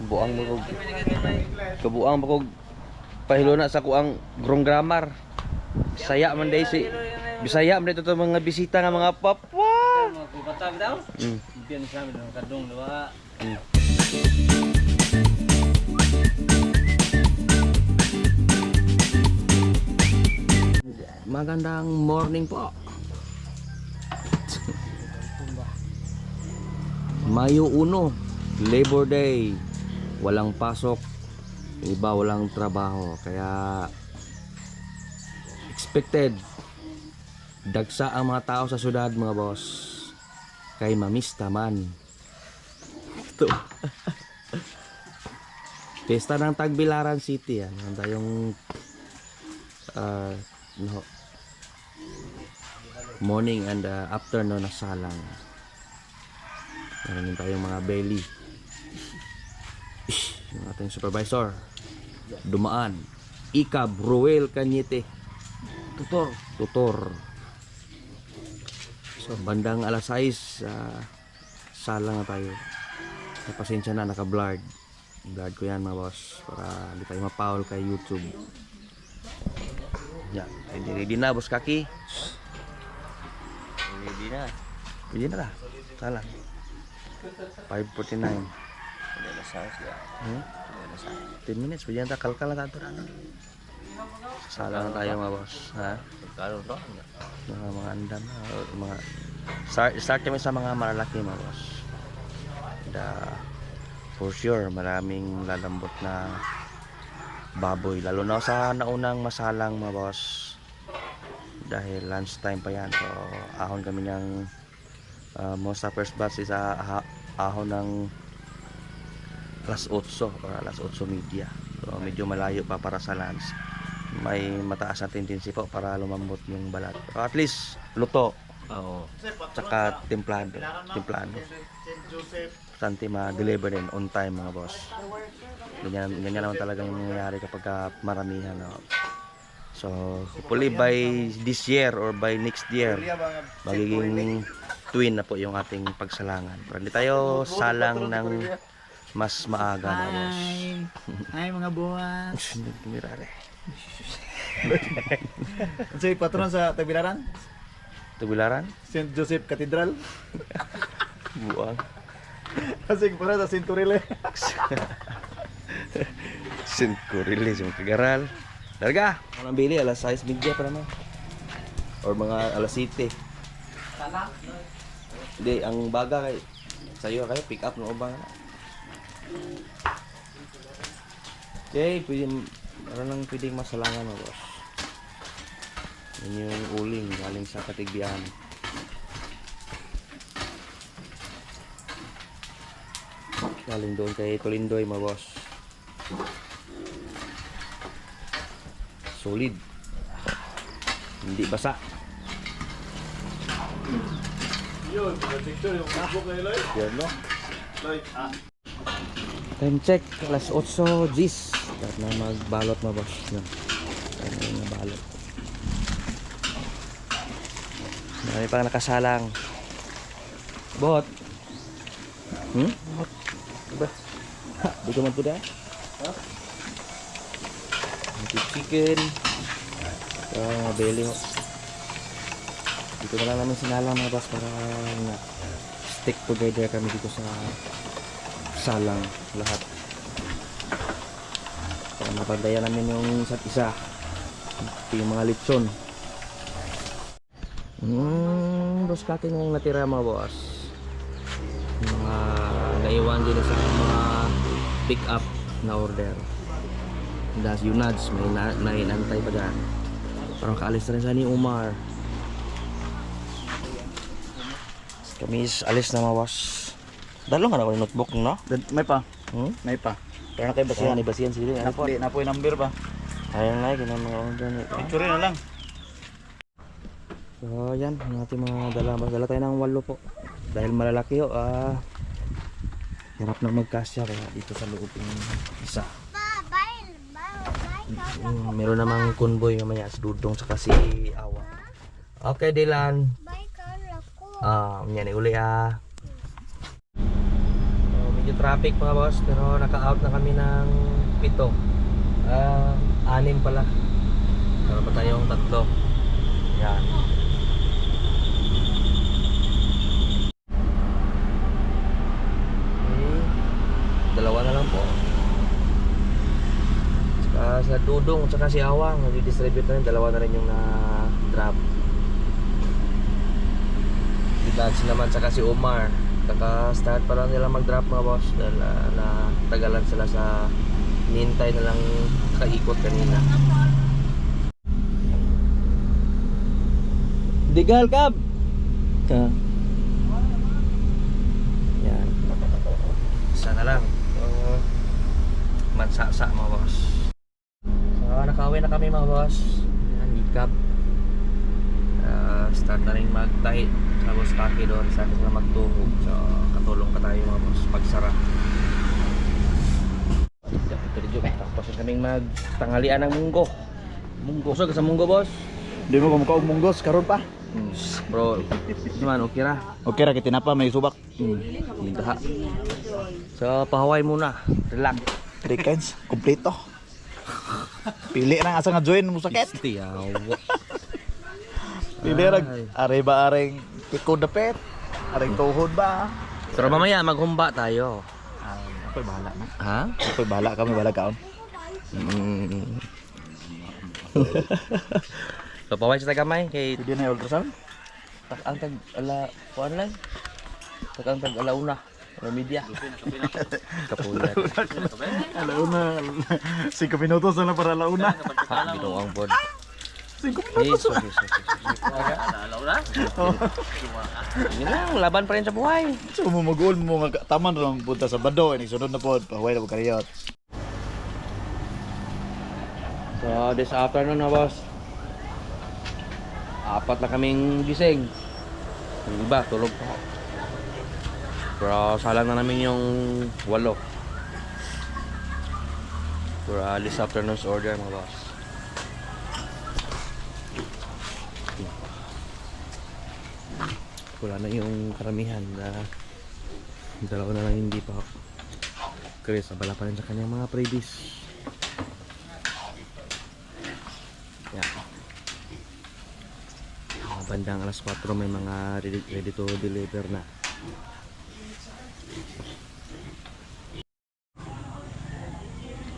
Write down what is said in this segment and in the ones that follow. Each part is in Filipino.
Kabuang mo kog Kabuang mo kog pahilo na sa kuang grong grammar. Bisaya man day si Bisaya man dito mga bisita nga mga papwa. Daw. Mm. Magandang morning po. Mayo 1, Labor Day. Walang pasok, iba walang trabaho. Kaya expected dagsa ang mga tao sa syudad mga boss. Kay mamista man. Ito. Pesta ng Tagbilaran City yan. Yan tayong uh, no, morning and uh, afternoon na salang. Meron din tayong mga belly. Yung ating supervisor. Dumaan. Ika Bruel Cañete. Tutor. Tutor. So, bandang alas 6, uh, salang na tayo. Sa pasensya na, naka-blurred. Blurred ko yan mga boss. Para hindi tayo mapaul kay YouTube. Ya, ready, ready na, boss kaki. Ready na. Ready na lah. Salah. 5.49. Wala na sa siya. Hmm? Na sa. 10 minutes, pwede na kalkal na tayo na. Salah na tayo mga boss. Ha? To. Mga mga andam Mga start, start kami sa mga malalaki mga boss. Da, for sure, maraming lalambot na baboy. Lalo na sa naunang masalang mga boss. Dahil lunch time pa yan. So, ahon kami ng uh, most sa first batch is ah, ah- ahon ng alas 8 or alas 8 media. So, medyo malayo pa para sa lunch. May mataas na tendency po para lumambot yung balat. Pero at least, luto. Oo. Tsaka templado. Templado. Bastante ma-deliver din on time mga boss. Ganyan, ganyan naman talaga yung nangyayari kapag ka maramihan. No? So, hopefully by this year or by next year, magiging twin na po yung ating pagsalangan. Pero hindi tayo salang ng mas maaga mga boss. Hi mga buwan. Mirare. Sa patron sa Tagbilaran, Tubilaran? St. Joseph Cathedral. Buang. Kasi para sa Centurile. Sin ko release yung kagaral. Larga! Walang bili, alas 6 media pa naman. Or mga alas 7. Hindi, ang baga kay sa'yo kayo, pick up ng ubang. Okay, pwede, meron lang pwedeng masalangan mo, boss. Yun yung uling galing sa katigbihan. Galing doon kay Tolindoy, mga boss. Solid. Hindi basa. Yun, picture yung Facebook na Eloy. Yan no? Eloy, ah. Time check, alas 8 G's. Dapat na magbalot mga boss. Yan. Tayo na yung nabalot. Marami pang nakasalang. Bot. Hmm? Bot. Ba? Ha, di man po dahil? Ha? Chicken. Ito, mga belly ho. Dito na lang namin sinalang mga boss para na stick together kami dito sa salang lahat. Para mapantayan namin yung isa't isa. Ito yung mga litson. Hmm, boss na yung natira mga boss. Mga naiwan din sa mga pick up na order. Das Yunads, may, na, may nantay pa dyan. Parang kaalis na rin sa ni Umar. Kami is alis na boss. Dalo nga na ako yung notebook no? May pa, Hmm? may pa. Pero na kayo basihan, ni basihan sila. Ano po? Napo, napo yung number ba? Ayun na, ganun mga order nito. Picture na lang. So, yan, ang ating mga dala. Dala tayo ng walo po. Dahil malalaki ho, ah, hirap na magkasya kaya dito sa loob yung isa. Mm, meron namang convoy mamaya sa Dudong sa kasi Awa. Okay, Dylan. Ah, yan uli ah. medyo traffic mga boss pero naka-out na kami ng pito. Ah, anim pala. Meron pa tayong tatlo. Yan. Okay. Dalawa na lang po. Sa Dudong, saka si Awang, nag-distribute na rin. Dalawa na rin yung na-drop. Si Dads naman, saka si Omar. Kaka-start pa lang nila mag-drop mga boss. Dahil ah, na tagalan sila sa nintay na lang kaikot kanina. Digal kab! Ha? Yan. Isa na lang. So, mansasa mga boss. So, nakauwi na kami mga boss. Yan, ikap. Start na rin magtahi sa boss kaki doon. Sa akin na magtuhog. So, katulong ka tayo mga boss. Pagsara. Tapos na kaming magtanghalian ng munggo. Munggo. Ka sa munggo boss? Di mo kumukha og munggos karon pa. Hmm. Bro, naman okay ra. Okay ra kitinapa may subak. Hmm. Daha. So, pahaway muna. Relax. Three kinds kompleto. Pili ra asa nga join mo sakit. Tiyawa. Pili ra Ay. are ba aring tikod dapet. Aring tuhod ba? Pero mamaya maghumba tayo. Ako'y bahala na. Ha? Ako'y bahala kami bahala kaon. Mm. so, paway sa tagamay kay Pwede na yung ultrasound? tak ang tag ala kuan lang. Tak ang tag ala una. Ala media. Kapuyan. Alauna. 5 minutos na para alauna. Ha, ginoong pod. 5 Jesus, Jesus, Jesus. Alaw na? Yun lang, laban pa rin sa buhay. So mo magul mo nga taman lang punta sa bado ini sunod na pod pahuway na kariyot. So, this afternoon na boss. Apat na kaming gising. Yung iba, tulog pa. Pero salang na namin yung walo. For uh, this afternoon's order mga boss. Wala na yung karamihan na dalawa na lang hindi pa. Chris, abala pa rin sa kanyang mga previous. Yan. Mga bandang alas 4 may mga ready, ready to deliver na.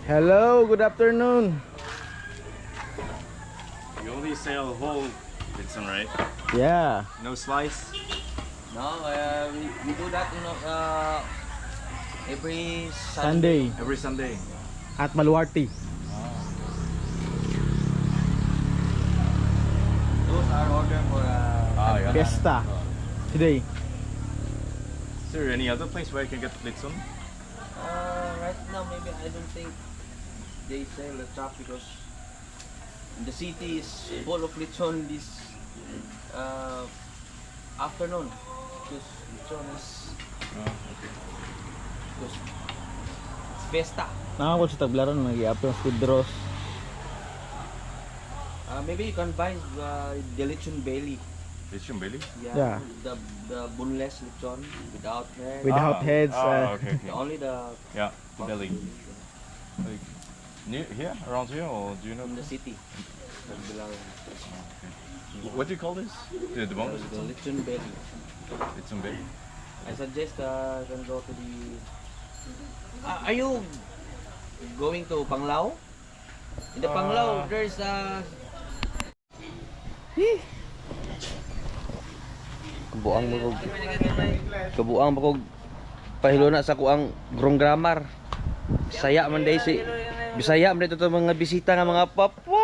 Hello, good afternoon. You only sell whole Dixon, right? Yeah. No slice? No, uh, we, we do that you know, uh, every Sunday Every Sunday. at Maluarte. Those are order for uh, Ah, yeah. Fiesta. Today. Is there any other place where I can get Dixon? Uh, right now, maybe I don't think they sell the chop because the city is full of lechon this uh, afternoon. Because lechon is because it's fiesta. Nakakot sa taglaran nag-i-appeal with Dross. Uh, maybe you can buy uh, the lechon belly. Dixon Billy? Yeah. Yeah. The the boneless lechon without head. Without Ah, heads. ah, uh, okay, okay. only the Yeah, the belly. Like, near here, around here, or do you know? in the city. The Bilal- What do you call this? The, the boneless The lechon belly. Dixon Billy. I suggest uh, can go to the. Uh, are you going to Panglao? In the Panglao, Uh, there's a. Kabuang mo kog. Kabuang mo kog. Pahilo na sa kuang grong grammar. Bisaya man day si. Bisaya man dito to mga bisita nga mga papwa.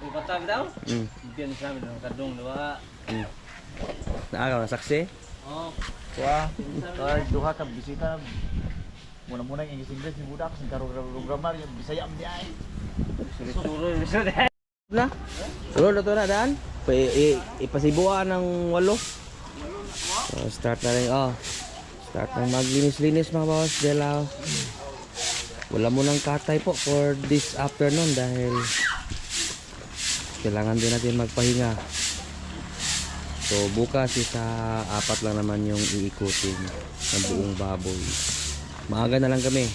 Kupatag daw? Mm. Biyan sa amin ng kadong diba? Naa ka na saksi? Oh, Wa. Kay duha ka bisita. Muna muna yung English English ni budak sing karo grammar yung Bisaya man di ay. suro suro na. Sulo na to na daan. Ipasibuan ng walo. So, start na rin. Oh. Start na maglinis-linis mga boss. Dahil ah, wala mo ng katay po for this afternoon dahil kailangan din natin magpahinga. So bukas isa apat lang naman yung iikutin ng buong baboy. Maaga na lang kami.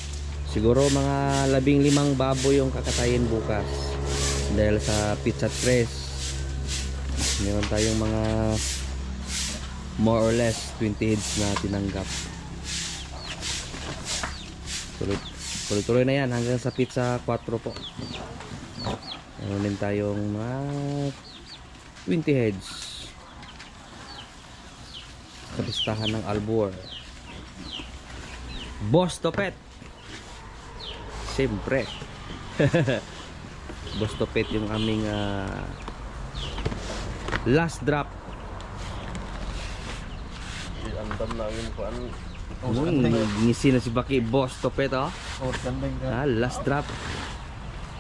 Siguro mga labing limang baboy yung kakatayin bukas. Dahil sa pizza press. Meron tayong mga more or less 20 heads na tinanggap. Tuloy, tuloy-tuloy na yan hanggang sa pizza 4 po. Meron din tayong mga 20 heads sa listahan ng Albor. Boss Topet. Siyempre. Boss Topet yung aming ah, last drop. Andam na yun ko an Oh, ngisi na si Baki Boss Topet oh. Oh, standing ka. Ah, last drop.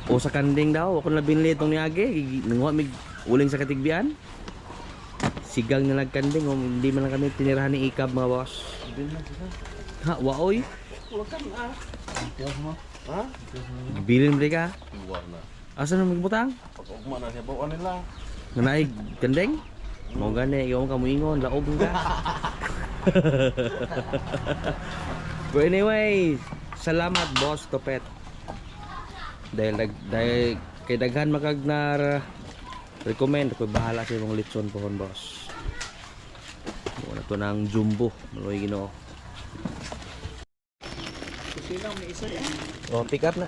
O sa kanding daw, ako na binili itong niage. Nanguha mig uling sa katigbian. Sigang na nagkanding, o hindi man lang kami tinirahan ni Ikab mga boss. Ha, waoy. Tiyos mo. Bilin mo ka. luar na. Asa na magbutang? Pag-ugma na siya bawa nila. Nanay kanding? Mo gani, ikaw ka mo ingon, laog ka. But anyway, salamat boss Topet. Dahil dahil kay daghan makag na recommend ko bahala sa imong litson pohon boss. Mo na to ng jumbo, maloy Ginoo. Silang may isa eh. Oh, pick up na.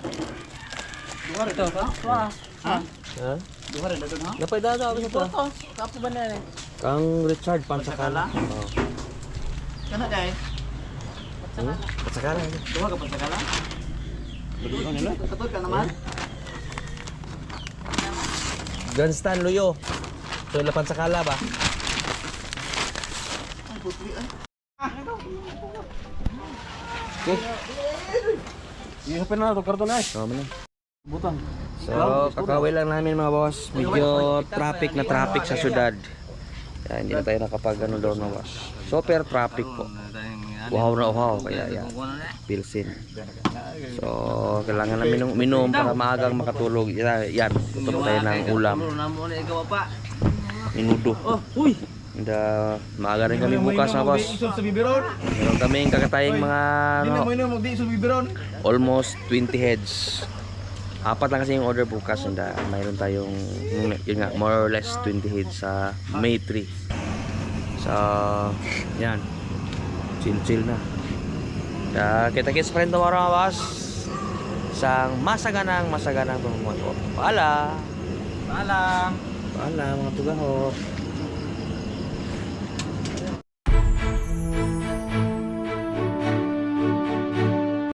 Duha rin to ba? Ha? Ha? Duha rin doon ha? Napay dada ako sa to. Ito, kapo ba na? Kang Richard Pansakala. Oh. Kana day? Hmm? Pansakala. Duha ka pa sa kala? Duha nila? Katod ka naman? Gunstan Luyo. So, ila Pansakala ba? Ang putli ay. Okay. Ihapin na ito karton ay. Oh, man. Butang. So, kakawin lang namin mga boss. Medyo traffic na traffic sa syudad. Kaya hindi na tayo nakapag ano doon mga boss. Super traffic po. Uhaw na uhaw. Kaya yan. Pilsin. So, kailangan na minum, minum para maagang makatulog. Yan. pa tayo ng ulam. Na. Minudo. Oh, uy! And, uh, maaga rin kami bukas mga boss. Meron kaming kakataying mga ano, almost 20 heads. Apat lang kasi yung order bukas and uh, mayroon tayong yun, yun nga more or less 20 heads sa May 3. So, yan. Chill chill na. Kaya kita kits pa rin tomorrow mga boss. Isang masaganang masaganang tumumuha ko. Paalam! Paalam. Paalam mga tugaho.